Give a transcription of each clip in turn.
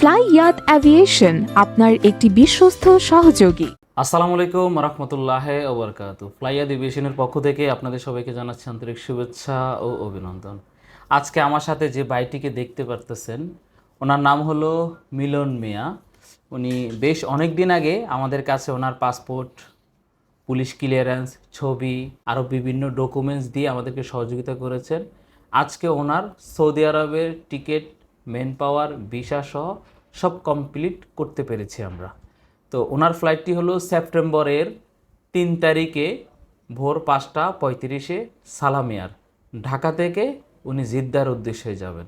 Fly ইয়াত aviation আপনার একটি বিশ্বস্ত সহযোগী। আসসালামু আলাইকুম রহমতুল্লাহ ওবরকাতু ফ্লাইয়া ডিভিশনের পক্ষ থেকে আপনাদের সবাইকে জানাচ্ছি আন্তরিক শুভেচ্ছা ও অভিনন্দন। আজকে আমার সাথে যে বাইটিকে দেখতে পারতেছেন, ওনার নাম হলো মিলন মিয়া। উনি বেশ অনেক দিন আগে আমাদের কাছে ওনার পাসপোর্ট, পুলিশ ক্লিয়ারেন্স, ছবি আরও বিভিন্ন ডকুমেন্টস দিয়ে আমাদেরকে সহযোগিতা করেছেন। আজকে ওনার সৌদি আরবের টিকিট মেন পাওয়ার ভিসা সহ সব কমপ্লিট করতে পেরেছি আমরা। তো ওনার ফ্লাইটটি হলো সেপ্টেম্বরের তিন তারিখে ভোর পাঁচটা পঁয়ত্রিশে সালামিয়ার ঢাকা থেকে উনি জিদ্দার উদ্দেশ্যে যাবেন।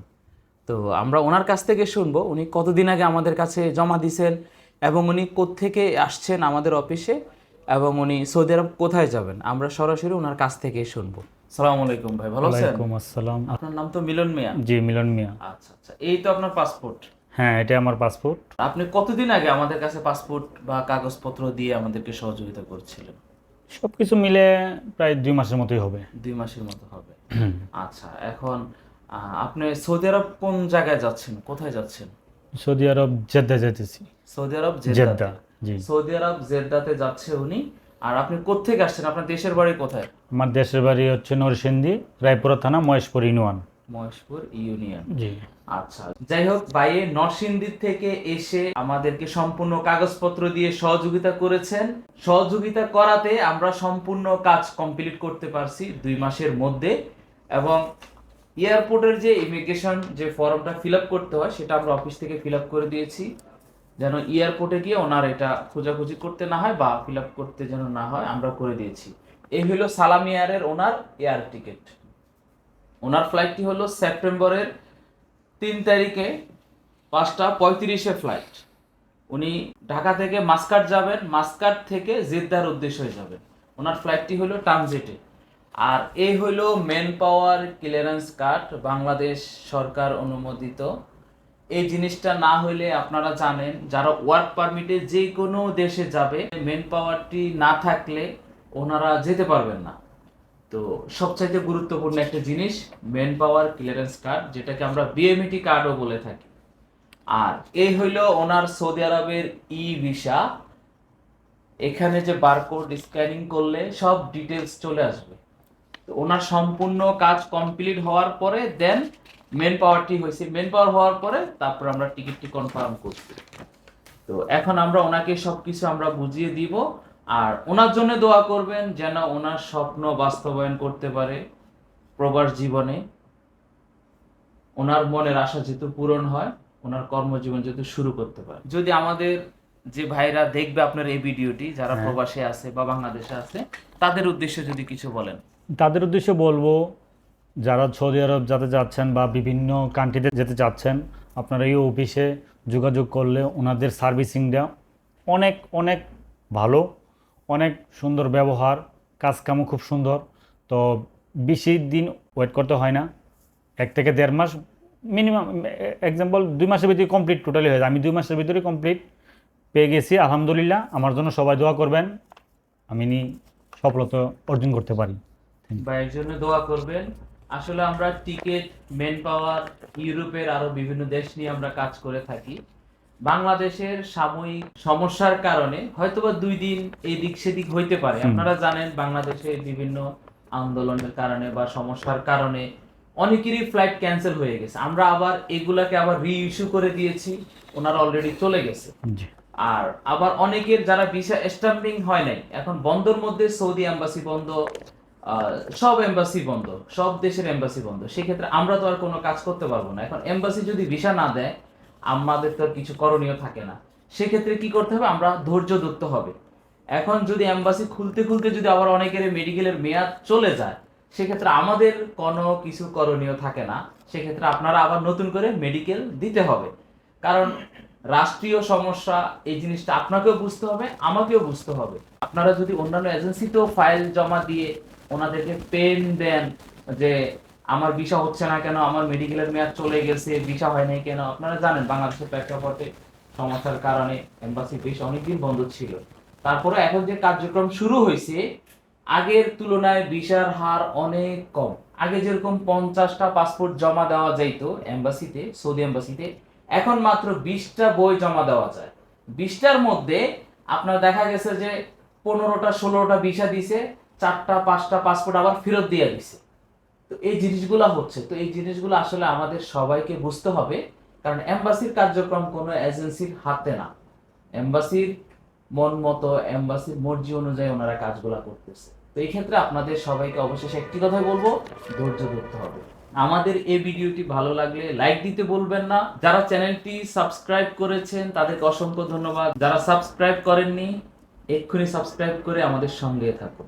তো আমরা ওনার কাছ থেকে শুনব, উনি কতদিন আগে আমাদের কাছে জমা দিয়েছেন এবং উনি কোত্থেকে আসছেন আমাদের অফিসে এবং উনি সৌদি আরব কোথায় যাবেন? আমরা সরাসরি ওনার কাছ থেকে শুনব। আলাইকুম ভাই ভালো আছেন? ওয়ালাইকুম আসসালাম। আপনার নাম তো মিলন মিয়া? জি মিলন মিয়া। আচ্ছা আচ্ছা। এই তো আপনার পাসপোর্ট। হ্যাঁ এটা আমার পাসপোর্ট। আপনি কতদিন আগে আমাদের কাছে পাসপোর্ট বা কাগজপত্র দিয়ে আমাদেরকে সহযোগিতা করছিলেন? সব কিছু মিলে প্রায় দুই মাসের মতোই হবে। দুই মাসের মতো হবে। আচ্ছা এখন আপনি সৌদি আরব কোন জায়গায় যাচ্ছেন? কোথায় যাচ্ছেন? সৌদি আরব জেদ্দা যেতেছি Saudi Arab Jeddah. Saudi Arab জেদ্দাতে যাচ্ছে উনি। আর আপনি কোত্থেকে আসছেন? আপনার দেশের বাড়ি কোথায়? আমার দেশের বাড়ি হচ্ছে নরসিংদী রায়পুরা থানা মহেশপুর ইউনিয়ন। মহেশপুর ইউনিয়ন। জি। আচ্ছা যাই হোক বাইয়ে নরসিংদীর থেকে এসে আমাদেরকে সম্পূর্ণ কাগজপত্র দিয়ে সহযোগিতা করেছেন। সহযোগিতা করাতে আমরা সম্পূর্ণ কাজ কমপ্লিট করতে পারছি দুই মাসের মধ্যে। এবং এয়ারপোর্টের যে ইমিগ্রেশন যে ফর্মটা ফিল আপ করতে হয় সেটা আমরা অফিস থেকে ফিল আপ করে দিয়েছি। যেন এয়ারপোর্টে গিয়ে ওনার এটা খোঁজাখুঁজি করতে না হয় বা ফিল আপ করতে যেন না হয়, আমরা করে দিয়েছি। এই হলো সালাম এয়ারের ওনার এয়ার টিকিট ওনার ফ্লাইটটি হলো সেপ্টেম্বরের তিন তারিখে পাঁচটা পঁয়ত্রিশে ফ্লাইট উনি ঢাকা থেকে মাস্কাট যাবেন, মাস্কাট থেকে জেদ্দার উদ্দেশ্যে যাবেন। ওনার ফ্লাইটটি হলো ট্রানজিটে। আর এই হলো manpower clearance card Bangladesh সরকার অনুমোদিত এই জিনিসটা না হলে আপনারা জানেন, যারা ওয়ার্ক পারমিটে যে কোনো দেশে যাবে মেন পাওয়ারটি না থাকলে ওনারা যেতে পারবেন না। তো সবচাইতে গুরুত্বপূর্ণ একটা জিনিস মেন পাওয়ার ক্লিয়ারেন্স কার্ড যেটাকে আমরা বিএমইটি কার্ডও বলে থাকি। আর এই হইল ওনার সৌদি আরবের ই ভিসা এখানে যে বারকোড স্ক্যানিং করলে সব ডিটেলস চলে আসবে। তো ওনার সম্পূর্ণ কাজ কমপ্লিট হওয়ার পরে দেন মেন পাওয়ারটি হয়েছে মেন পাওয়ার হওয়ার পরে তারপর আমরা টিকিটটি কনফার্ম করছি। তো এখন আমরা ওনাকে সবকিছু আমরা বুঝিয়ে দিব আর ওনার জন্য দোয়া করবেন যেন ওনার স্বপ্ন বাস্তবায়ন করতে পারে প্রবাস জীবনে। ওনার মনের আশা যেহেতু পূরণ হয় ওনার কর্মজীবন যেহেতু শুরু করতে পারে। যদি আমাদের যে ভাইরা দেখবে আপনার এই ভিডিওটি যারা হ্যাঁ। প্রবাসে আছে বা বাংলাদেশে আছে তাদের উদ্দেশ্যে যদি কিছু বলেন। তাদের উদ্দেশ্যে বলব যারা সৌদি আরব যাতে যাচ্ছেন বা বিভিন্ন কান্ট্রিতে যেতে চাচ্ছেন, আপনারা এই অফিসে যোগাযোগ করলে ওনাদের সার্ভিসিংটা অনেক অনেক ভালো, অনেক সুন্দর ব্যবহার, কাজকামও খুব সুন্দর। তো বেশি দিন ওয়েট করতে হয় না। এক থেকে দেড় মাস মিনিমাম এক্সাম্পল দুই মাসের ভিতরে কমপ্লিট টোটালি হয়ে যায়। আমি দুই মাসের ভিতরে কমপ্লিট পেয়ে গেছি, আলহামদুলিল্লাহ। আমার জন্য সবাই দোয়া করবেন। আমি নি সফলতা অর্জন করতে পারি। ভাইয়ের জন্য দোয়া করবেন। আসলে আমরা টিকিট মেন পাওয়ার ইউরোপের আরও বিভিন্ন দেশ নিয়ে আমরা কাজ করে থাকি। বাংলাদেশের সাময়িক সমস্যার কারণে হয়তোবা দুই দিন এই দিক সেদিক হইতে পারে। আপনারা জানেন বাংলাদেশে বিভিন্ন আন্দোলনের কারণে বা সমস্যার কারণে অনেকেরই ফ্লাইট ক্যান্সেল হয়ে গেছে। আমরা আবার এগুলাকে আবার রি ইস্যু করে দিয়েছি ওনারা অলরেডি চলে গেছে। আর আবার অনেকের যারা ভিসা স্ট্যাম্পিং হয় নাই এখন বন্ধর মধ্যে সৌদি এম্বাসি বন্ধ সব এম্বাসি বন্ধ, সব দেশের এম্বাসি বন্ধ। সেক্ষেত্রে আমরা তো আর কোনো কাজ করতে পারব না। এখন এম্বাসি যদি ভিসা না দেয়, আমাদের তো আর কিছু করণীয় থাকে না। সেক্ষেত্রে কি করতে হবে? আমরা ধৈর্য ধরতে হবে। এখন যদি এম্বাসি খুলতে খুলতে যদি আবার অনেকের মেডিকেলের মেয়াদ চলে যায়, সেক্ষেত্রে আমাদের কোনো কিছু করণীয় থাকে না। সেক্ষেত্রে আপনারা আবার নতুন করে মেডিকেল দিতে হবে। কারণ রাষ্ট্রীয় সমস্যা, এই জিনিসটা আপনাকেও বুঝতে হবে, আমাকেও বুঝতে হবে। আপনারা যদি অন্যান্য এজেন্সিতেও ফাইল জমা দিয়ে ওনাদেরকে পেন দেন যে, আমার ভিসা হচ্ছে না কেন? আমার মেডিকেলের মেয়াদ চলে গেছে ভিসা হয় নাই কেন? আপনারা জানেন, বাংলাদেশের প্রেক্ষাপটে সমস্যার কারণে এম্বাসি বেশ অনেকদিন বন্ধ ছিল। তারপরে এখন যে কার্যক্রম শুরু হয়েছে, আগের তুলনায় ভিসার হার অনেক কম। আগে যেরকম পঞ্চাশটা পাসপোর্ট জমা দেওয়া যাইতো এম্বাসিতে সৌদি এম্বাসিতে এখন মাত্র বিশটা বই জমা দেওয়া যায়। বিশটার মধ্যে আপনার দেখা গেছে যে, পনেরোটা, ষোলোটা ভিসা দিছে চারটা, পাঁচটা পাসপোর্ট আবার ফেরত দিয়ে দিছে। তো এই জিনিসগুলো হচ্ছে, তো এই জিনিসগুলো আসলে আমাদের সবাইকে বুঝতে হবে, কারণ এম্বাসির কার্যক্রম কোনো এজেন্সির হাতে না। এম্বাসির মন মতো, এম্বাসির মর্জি অনুযায়ী ওনারা কাজগুলো করতেছে। তো এই ক্ষেত্রে আপনাদের সবাইকে অবশেষে একটি কথাই বলব, ধৈর্য ধরতে হবে। আমাদের এই ভিডিওটি ভালো লাগলে লাইক দিতে বলবেন না। যারা চ্যানেলটি সাবস্ক্রাইব করেছেন, তাদেরকে অসংখ্য ধন্যবাদ। যারা সাবস্ক্রাইব করেননি, এক্ষুনি সাবস্ক্রাইব করে আমাদের সঙ্গে থাকুন।